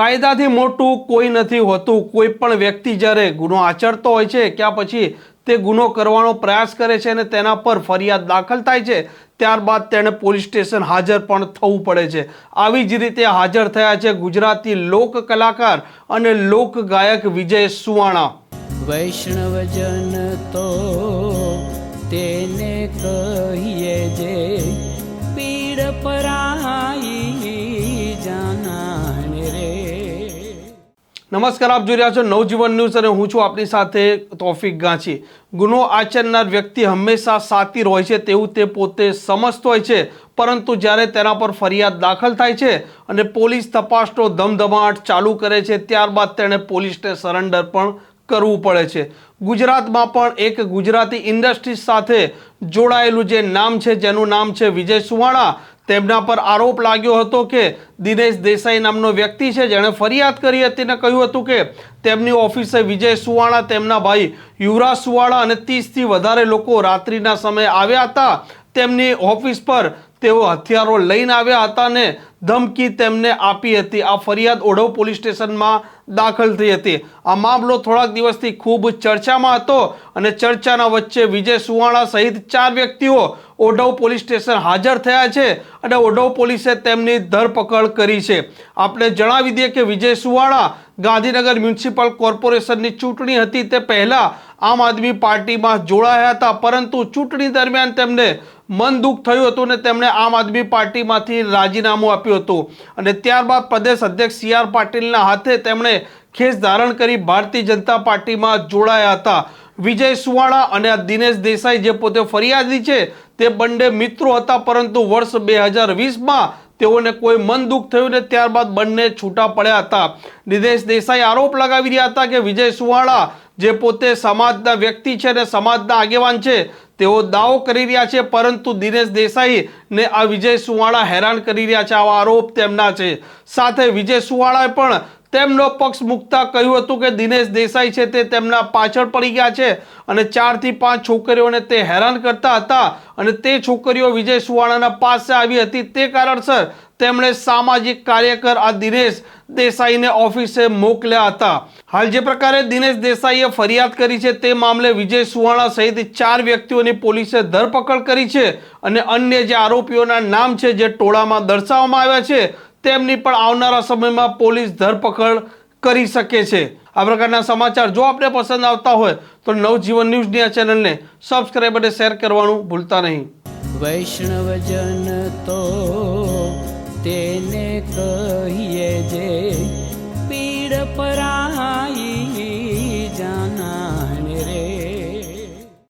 કાયદાથી મોટું કોઈ નથી હોતું. કોઈ પણ વ્યક્તિ જ્યારે ગુનો આચરતો હોય છે, ક્યાં પછી તે ગુનો કરવાનો પ્રયાસ કરે છે અને તેના પર ફરિયાદ દાખલ થાય છે, ત્યારબાદ તેણે પોલીસ સ્ટેશન હાજર પણ થવું પડે છે. આવી જ રીતે હાજર થયા છે ગુજરાતી લોક કલાકાર અને લોક ગાયક વિજય સુવાણા. વૈષ્ણવજન તો તેને કહીએ જે પીડ પરાઈ નમસ્કાર, આપ જોઈ રહ્યા છો નવજીવન ન્યૂઝ અને હું છું આપની સાથે તોફિક ગાંચી. ગુનો આચરનાર વ્યક્તિ હંમેશા સાતીર હોય છે તેવું તે પોતે સમજતો હોય છે. પરંતુ જ્યારે તેના પર ફરિયાદ દાખલ થાય છે અને પોલીસ તપાસનો ધમધમાટ ચાલુ કરે છે, ત્યારબાદ તેણે પોલીસને સરેન્ડર પણ કરવું પડે છે. ગુજરાતમાં પણ એક ગુજરાતી ઇન્ડસ્ટ્રી સાથે જોડાયેલું જે નામ છે, જેનું નામ છે વિજય સુવાણા તેમના પર આરોપ લાગ્યો હતો કે દિનેશ દેસાઈ નામનો વ્યક્તિ છે. જેણે ફરિયાદ કરી હતી અને કહ્યું હતું કે તેમની ઓફિસે વિજય સુવાણા તેમના ભાઈ યુવરાજ સુવાળા અને ત્રીસથી વધારે લોકો રાત્રિના સમયે આવ્યા હતા. તેમની ઓફિસ પર તેઓ હથિયારો લઈને આવ્યા હતા ને ધમકી તેમને આપી હતી. આ ફરિયાદ ઓઢવ પોલીસ સ્ટેશનમાં દાખલ થઈ હતી. આ મામલો થોડાક દિવસથી ખૂબ ચર્ચામાં હતો અને ચર્ચાના વચ્ચે વિજય સુવાણા સહિત ચાર વ્યક્તિઓ ઓઢવ પોલીસ સ્ટેશન હાજર થયા છે અને ઓઢવ પોલીસે તેમની ધરપકડ કરી છે. આપણે જણાવી દઈએ કે વિજય સુવાણા ગાંધીનગર મ્યુનિસિપલ કોર્પોરેશનની ચૂંટણી હતી. તે પહેલાં આમ આદમી પાર્ટીમાં જોડાયા હતા, પરંતુ ચૂંટણી દરમિયાન તેમને મન દુઃખ થયું હતું ને તેમણે આમ આદમી પાર્ટીમાંથી રાજીનામું આપ્યું હતું. અને ત્યારબાદ પ્રદેશ અધ્યક્ષ સી આર પાટીલના હાથે તેમણે ખેસ ધારણ કરી ભારતીય જનતા પાર્ટીમાં જોડાયા હતા. વિજય સુવાળા અને દિનેશ દેસાઈ જે પોતે ફરિયાદી છે તે બંને મિત્રો હતા, પરંતુ વર્ષ બે હજાર વીસમાં તેઓને કોઈ મન દુઃખ થયું ને ત્યારબાદ બંને છૂટા પડ્યા હતા. દિનેશ દેસાઈ આરોપ લગાવી રહ્યા હતા કે વિજય સુવાળા જે પોતે સમાજના વ્યક્તિ છે અને સમાજના આગેવાન છે, તેઓ દાવો કરી રહ્યા છે, પરંતુ દિનેશ દેસાઈ ને આ વિજય સુવાળા હેરાન કરી રહ્યા છે. આવા આરોપ તેમના છે. સાથે વિજય સુવાળાએ પણ તેમનો પક્ષ મૂકતા કહ્યું હતું કે દિનેશ દેસાઈ છે તે તેમના પાછળ પડી ગયા છે અને ચારથી પાંચ છોકરીઓને તે હેરાન કરતા હતા અને તે છોકરીઓ વિજય સુવાણાના પાસે આવી હતી. તે કારણસર તેમણે સામાજિક કાર્યકર આ દિનેશ દેસાઈને ઓફિસે મોકલ્યા હતા. હાલ જે પ્રકારે દિનેશ દેસાઈએ ફરિયાદ કરી છે તે મામલે વિજય સુવાણા સહિત ચાર વ્યક્તિઓની પોલીસે ધરપકડ કરી છે અને અન્ય જે આરોપીઓના નામ છે જે ટોળામાં દર્શાવવામાં આવ્યા છે, તેમની પણ આવનારા સમયમાં પોલીસ ધરપકડ કરી શકે છે. આ પ્રકારના સમાચાર જો આપને પસંદ આવતા હોય, તો નવજીવન ન્યૂઝની આ ચેનલને સબસ્ક્રાઈબ અને શેર કરવાનું ભૂલતા નહીં. વૈષ્ણવજન પીડ પરાઈ જાનાને રે